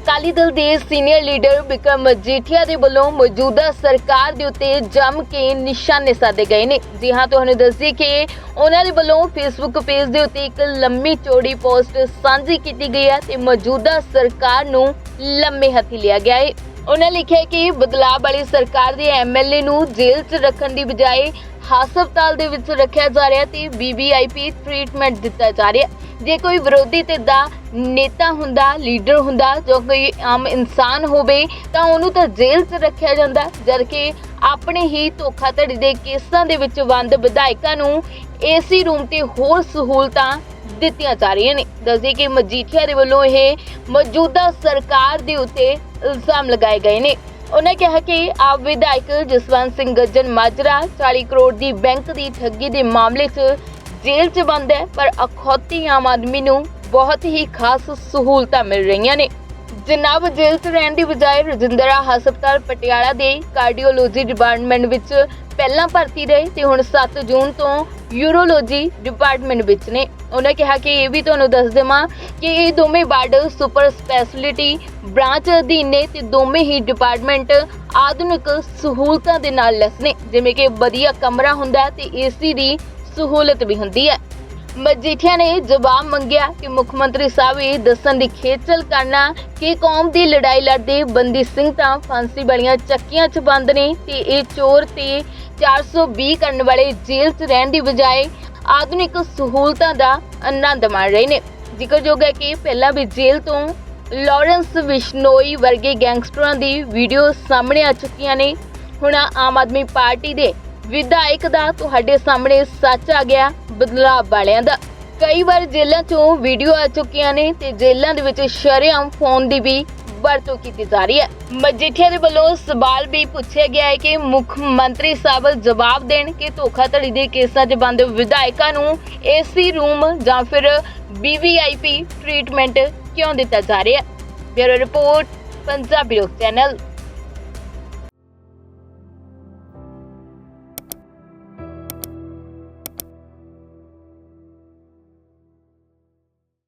ਅਕਾਲੀ ਦਲ ਦੇ senior leader Bikram Majithia ਦੇ ਵੱਲੋਂ ਮੌਜੂਦਾ ਸਰਕਾਰ ਦੇ ਉੱਤੇ ਜੰਮ ਕੇ ਨਿਸ਼ਾਨੇ ਸਾਧੇ ਗਏ ਨੇ। ਜੀ ਹਾਂ, ਤੁਹਾਨੂੰ ਦੱਸੀ ਕਿ ਉਹਨਾਂ ਦੇ ਵੱਲੋਂ ਫੇਸਬੁੱਕ ਪੇਜ ਦੇ ਉੱਤੇ ਇੱਕ ਲੰਮੀ ਚੌੜੀ ਪੋਸਟ ਸਾਂਝੀ ਕੀਤੀ ਗਈ ਹੈ ਤੇ ਮੌਜੂਦਾ ਸਰਕਾਰ ਨੂੰ ਲੰਮੇ ਹੱਥੀ ਲਿਆ ਗਿਆ ਹੈ ਉਹਨਾਂ ਲਿਖਿਆ ਕਿ ਬਦਲਾਅ ਵਾਲੀ ਸਰਕਾਰ ਦੇ ਐਮਐਲਏ ਨੂੰ ਜੇਲ੍ਹ 'ਚ ਰੱਖਣ ਦੀ ਬਜਾਏ ਹਸਪਤਾਲ ਦੇ ਵਿੱਚ ਰੱਖਿਆ ਜਾ ਰਿਹਾ ਤੇ ਵੀਵੀਆਈਪੀ ਟ੍ਰੀਟਮੈਂਟ ਦਿੱਤਾ ਜਾ ਰਿਹਾ। ਜੇ ਕੋਈ ਵਿਰੋਧੀ ਧਿਰ ਦਾ ਨੇਤਾ ਹੁੰਦਾ, ਲੀਡਰ ਹੁੰਦਾ, ਜੋ ਕੋਈ ਆਮ ਇਨਸਾਨ ਹੋਵੇ, ਤਾਂ ਉਹਨੂੰ ਤਾਂ ਜੇਲ੍ਹ 'ਚ ਰੱਖਿਆ ਜਾਂਦਾ। ਜਦਕਿ ਆਪਣੇ ਹੀ ਧੋਖਾਧੜੀ ਦੇ ਕੇਸਾਂ ਦੇ ਵਿੱਚ ਬੰਦ ਵਿਧਾਇਕਾਂ ਨੂੰ ਏਸੀ ਰੂਮ ਤੇ ਹੋਰ ਸਹੂਲਤਾਂ ਦਿੱਤੀਆਂ ਜਾ ਰਹੀਆਂ ਨੇ। ਦੱਸਦੇ ਕਿ ਮਜੀਠੀਆ ਦੇ ਵੱਲੋਂ ਇਹ ਮੌਜੂਦਾ ਸਰਕਾਰ ਦੇ ਉੱਤੇ ਇਲਜ਼ਾਮ ਲਗਾਏ ਗਏ ਨੇ। ਉਹਨਾਂ ਕਿਹਾ ਕਿ ਆਪ ਵਿਧਾਇਕ ਜਸਵੰਤ ਸਿੰਘ ਗੱਜਨ ਮਾਜਰਾ 40 ਕਰੋੜ ਦੀ ਬੈਂਕ ਦੀ ਠੱਗੀ ਦੇ ਮਾਮਲੇ 'ਚ ਜੇਲ੍ਹ 'ਚ ਬੰਦ ਹੈ, ਪਰ ਅਖੌਤੀ ਆਮ ਆਦਮੀ ਨੂੰ ਬਹੁਤ ਹੀ ਖਾਸ ਸਹੂਲਤਾਂ ਮਿਲ ਰਹੀਆਂ ਨੇ। ਜਨਾਬ ਜੇਲ੍ਹ 'ਚ ਰਹਿਣ ਦੀ ਬਜਾਏ ਰਜਿੰਦਰਾ ਹਸਪਤਾਲ ਪਟਿਆਲਾ ਦੇ ਕਾਰਡੀਓਲੋਜੀ ਡਿਪਾਰਟਮੈਂਟ ਵਿੱਚ ਪਹਿਲਾਂ ਭਰਤੀ ਰਹੇ ਤੇ ਹੁਣ 7 ਜੂਨ ਤੋਂ ਯੂਰੋਲੋਜੀ ਡਿਪਾਰਟਮੈਂਟ ਵਿੱਚ ਨੇ। ਉਹਨਾਂ ਕਿਹਾ ਕਿ ਇਹ ਵੀ ਤੁਹਾਨੂੰ ਦੱਸ ਦੇਵਾਂ ਕਿ ਇਹ ਦੋਵੇਂ ਵਾਰਡ ਸੁਪਰ ਸਪੈਸ਼ਲਿਟੀ ਬ੍ਰਾਂਚ ਅਧੀਨ ਨੇ ਤੇ ਦੋਵੇਂ ਹੀ ਡਿਪਾਰਟਮੈਂਟ ਆਧੁਨਿਕ ਸਹੂਲਤਾਂ ਦੇ ਨਾਲ ਲੈਸ ਨੇ। ਜਿਵੇਂ ਕਿ ਵਧੀਆ ਕਮਰਾ ਹੁੰਦਾ ਹੈ ਤੇ ਏਸੀ ਦੀ ਸਹੂਲਤ ਵੀ ਹੁੰਦੀ ਹੈ। ਮਜੀਠੀਆ ਨੇ ਜਵਾਬ ਮੰਗਿਆ ਕਿ ਮੁੱਖ ਮੰਤਰੀ ਸਾਹਿਬ ਇਹ ਦੱਸਣ ਦੀ ਖੇਚਲ ਕਰਨਾ ਕਿ ਕੌਮ ਦੀ ਲੜਾਈ ਲੜਦੇ ਬੰਦੀ ਸਿੰਘ ਤਾਂ ਫਾਂਸੀ ਵਾਲੀਆਂ ਚੱਕੀਆਂ 'ਚ ਬੰਦ ਨੇ ਤੇ ਇਹ ਚੋਰ ਤੇ 420 ਕਰਨ ਵਾਲੇ ਜੇਲ੍ਹ 'ਚ ਰਹਿਣ ਦੀ ਬਜਾਏ ਆਧੁਨਿਕ ਸਹੂਲਤਾਂ ਦਾ ਆਨੰਦ ਮਾਣ ਰਹੇ ਨੇ। ਜ਼ਿਕਰਯੋਗ ਹੈ ਕਿ ਪਹਿਲਾਂ ਵੀ ਜੇਲ੍ਹ ਤੋਂ ਲਾਰੈਂਸ ਵਿਸ਼ਨੋਈ ਵਰਗੇ ਗੈਂਗਸਟਰਾਂ ਦੀ ਵੀਡੀਓ ਸਾਹਮਣੇ ਆ ਚੁੱਕੀਆਂ ਨੇ। ਹੁਣ ਆਮ ਆਦਮੀ ਪਾਰਟੀ ਦੇ ਵਿਧਾਇਕ ਦਾ ਤੁਹਾਡੇ ਸਾਹਮਣੇ ਸੱਚ ਆ ਗਿਆ ਬਦਲਾਅ ਵਾਲਿਆਂ ਦਾ। ਕਈ ਵਾਰ ਜੇਲ੍ਹਾਂ 'ਚੋਂ ਵੀਡੀਓ ਆ ਚੁੱਕੀਆਂ ਨੇ ਤੇ ਜੇਲ੍ਹਾਂ ਦੇ ਵਿੱਚ ਸ਼ਰੇਆਮ ਫੋਨ ਦੀ ਵੀ ਵਰਤੋਂ ਕੀਤੀ ਜਾ ਰਹੀ ਹੈ। ਮਜੀਠੀਆ ਦੇ ਵੱਲੋਂ ਸਵਾਲ ਵੀ ਪੁੱਛਿਆ ਗਿਆ ਹੈ ਕਿ ਮੁੱਖ ਮੰਤਰੀ ਸਾਹਿਬ ਜਵਾਬ ਦੇਣ ਕਿ ਧੋਖਾਧੜੀ ਦੇ ਕੇਸਾਂ 'ਚ ਬੰਦ ਵਿਧਾਇਕਾਂ ਨੂੰ ਏਸੀ ਰੂਮ ਜਾਂ ਫਿਰ ਵੀਵੀਆਈਪੀ ਟ੍ਰੀਟਮੈਂਟ ਕਿਉਂ ਦਿੱਤਾ ਜਾ ਰਿਹਾ ਹੈ? ਬਿਊਰੋ ਰਿਪੋਰਟ, ਪੰਜਾਬੀ ਲੋਕ ਚੈਨਲ।